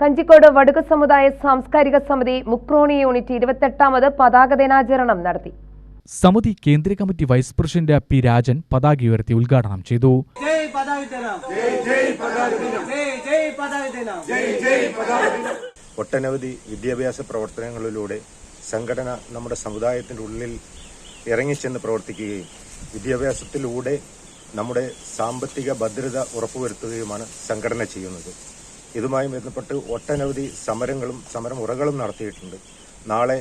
കഞ്ചിക്കോട് വടുക സമുദായ സാംസ്കാരിക സമിതി മുക്രോണി യൂണിറ്റ് ഇരുപത്തെട്ടാമത് പതാക ദിനാചരണം നടത്തി. സമിതി കേന്ദ്ര committee vice president P Rajan പതാക ഉയർത്തി ഉദ്ഘാടനം ചെയ്തു. ഒട്ടനവധി വിദ്യാഭ്യാസ പ്രവർത്തനങ്ങളിലൂടെ സംഘടന നമ്മുടെ സമുദായത്തിന്റെ ഉള്ളിൽ ഇറങ്ങിച്ചെന്ന് പ്രവർത്തിക്കുകയും വിദ്യാഭ്യാസത്തിലൂടെ നമ്മുടെ സാമ്പത്തിക ഭദ്രത ഉറപ്പുവരുത്തുകയുമാണ് സംഘടന ചെയ്യുന്നത്. ഇതുമായി ബന്ധപ്പെട്ട് ഒട്ടനവധി സമരങ്ങളും സമരമുറകളും നടത്തിയിട്ടുണ്ട്. നാളെ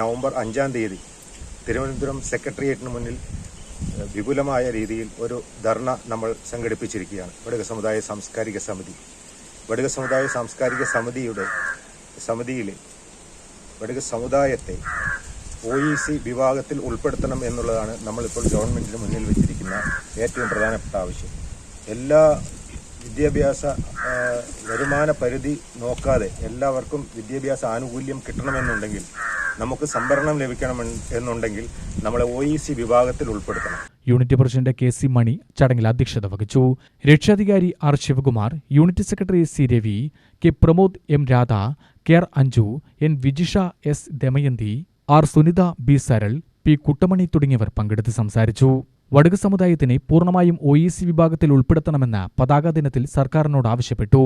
നവംബർ അഞ്ചാം തീയതി തിരുവനന്തപുരം സെക്രട്ടേറിയറ്റിന് മുന്നിൽ വിപുലമായ രീതിയിൽ ഒരു ധർണ നമ്മൾ സംഘടിപ്പിച്ചിരിക്കുകയാണ്. വടക സമുദായ സാംസ്കാരിക സമിതി. വടക സമുദായ സാംസ്കാരിക സമിതിയുടെ സമിതിയിൽ വടക സമുദായത്തെ ഒ ഇ സി വിഭാഗത്തിൽ ഉൾപ്പെടുത്തണം എന്നുള്ളതാണ് നമ്മളിപ്പോൾ ഗവൺമെന്റിന് മുന്നിൽ വെച്ചിരിക്കുന്ന ഏറ്റവും പ്രധാനപ്പെട്ട ആവശ്യം. എല്ലാ വിദ്യാഭ്യാസ വരുമാന പരിധി നോക്കാതെ എല്ലാവർക്കും വിദ്യാഭ്യാസ ആനുകൂല്യം കിട്ടണമെന്നുണ്ടെങ്കിൽ നമുക്ക് സംവരണം ലഭിക്കണം എന്നുണ്ടെങ്കിൽ നമ്മളെ ഒ ഇ സി വിഭാഗത്തിൽ ഉൾപ്പെടുത്തണം. Unit president K C Mani ചടങ്ങിൽ അധ്യക്ഷത വഹിച്ചു. രക്ഷാധികാരി R Sivakumar unit secretary C Ravi K Pramod M Radha K R Anju N Vijisha S Damayanthi R Sunitha B Saral P Kuttamani തുടങ്ങിയവർ പങ്കെടുത്ത് സംസാരിച്ചു. വടക് സമുദായത്തിനെ പൂർണമായും ഒ ഇ സി വിഭാഗത്തിൽ ഉൾപ്പെടുത്തണമെന്ന് പതാക ദിനത്തിൽ സർക്കാരിനോട് ആവശ്യപ്പെട്ടു.